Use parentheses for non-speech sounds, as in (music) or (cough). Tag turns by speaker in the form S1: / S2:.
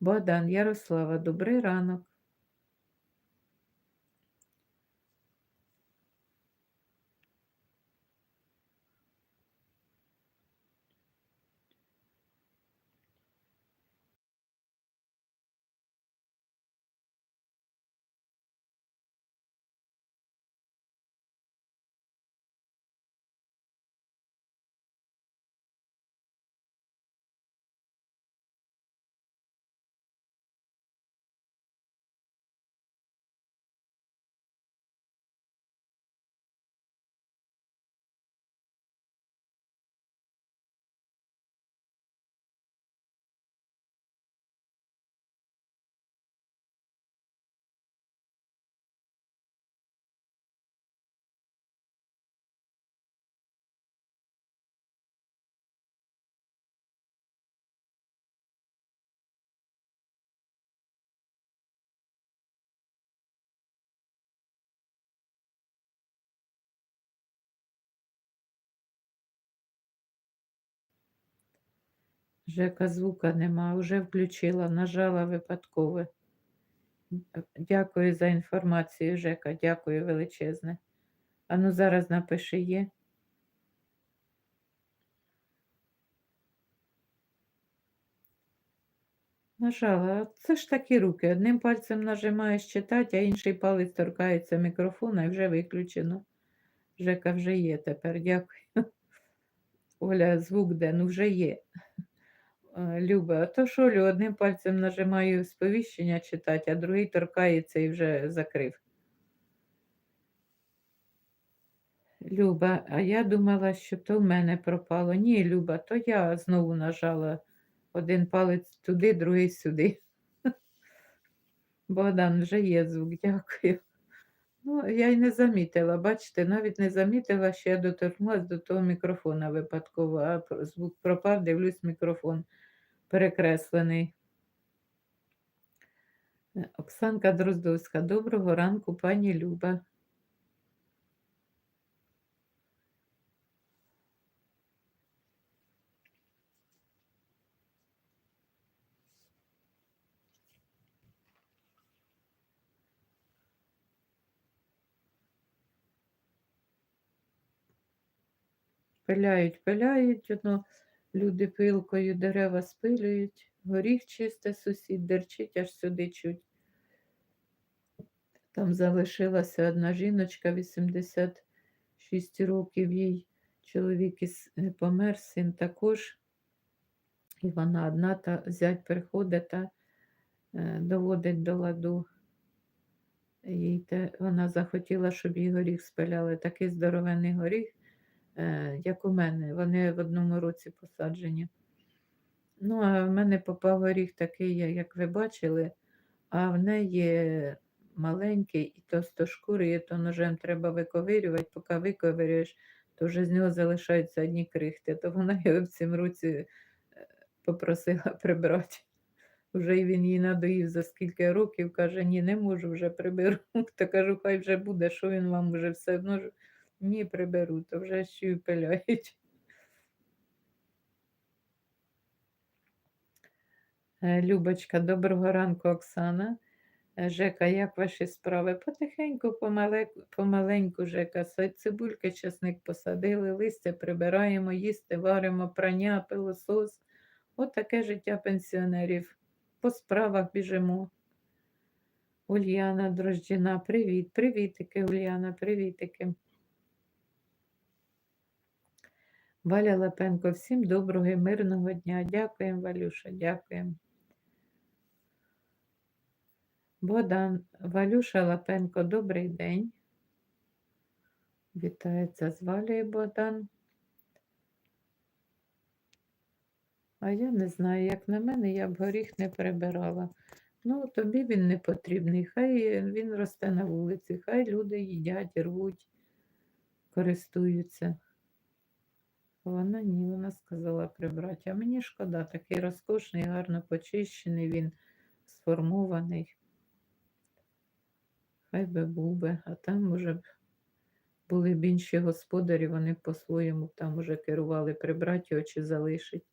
S1: Богдан, Ярослава, добрий ранок. Жека звука нема, вже включила, нажала випадково. Е, Дякую за інформацію, Жека, дякую величезне. А ну зараз напиши є. Нажала. Це ж такі руки. Одним пальцем нажимаєш читати, а інший палець торкається мікрофона і вже виключено. Жека вже є тепер, дякую. Оля, звук де, ну вже є. Е, Люба, а то що, Олю, одним пальцем нажимаю сповіщення читати, а другий торкається і вже закрив. Люба, а я думала, що то в мене пропало. Ні, Люба, то я знову нажала один палець туди, другий сюди. (laughs) Богдан, вже є звук, дякую. Ну, я й не замітила, бачите, навіть не замітила, що я доторкнулася до того мікрофона випадково, а звук пропав, дивлюсь, мікрофон перекреслений. Е, Оксанка Дроздовська, доброго ранку, пані Люба. Пиляють, пиляють, воно люди пилкою дерева спилюють, горіх чисте, сусід дерчить, аж сюди чуть. Там залишилася одна жіночка, 86 років їй. Чоловік із е, помер, син також. І вона одна та зять приходить та е, доводить до ладу. Їй те, вона захотіла, щоб їй горіх спиляли. Такий здоровенний горіх, як у мене. Вони в одному році посаджені. Ну, а в мене попав горіх такий, як ви бачили, а в неї маленький і товстошкурий, і то ножем треба виковирювати, поки виковирюєш, то вже з нього залишаються одні крихти. То вона його в цім році е, попросила прибрати. Вже й він їй надоїв за скільки років, каже, ні, не можу вже приберу. (laughs) То кажу, хай вже буде, що він вам вже все одно. Ні, приберу, то вже й пиляють. Е, Любочка, доброго ранку, Оксана. Е, Жека, як ваші справи? Потихеньку, помаленьку, помаленьку Жека. Цибульки, чесник посадили, листя прибираємо, їсти, варимо, прання, пилосос. От таке життя пенсіонерів. По справах біжимо. Ульяна Дрожджіна, привіт, привітики, Ульяна, привітики. Валя Лапенко, всім доброго і мирного дня. Дякуємо, Валюша, дякуємо. Богдан, Валюша Лапенко, добрий день. Вітається з Валею Богдан. А я не знаю, як на мене, я б горіх не прибирала. Ну, тобі він не потрібний. Хай він росте на вулиці, хай люди їдять, рвуть, користуються. Вона ні, вона сказала прибрати. А мені шкода, такий розкошний, гарно почищений, він сформований. Хай би був би, а там може б були б інші господарі, вони по-своєму там уже керували прибрати чи залишить.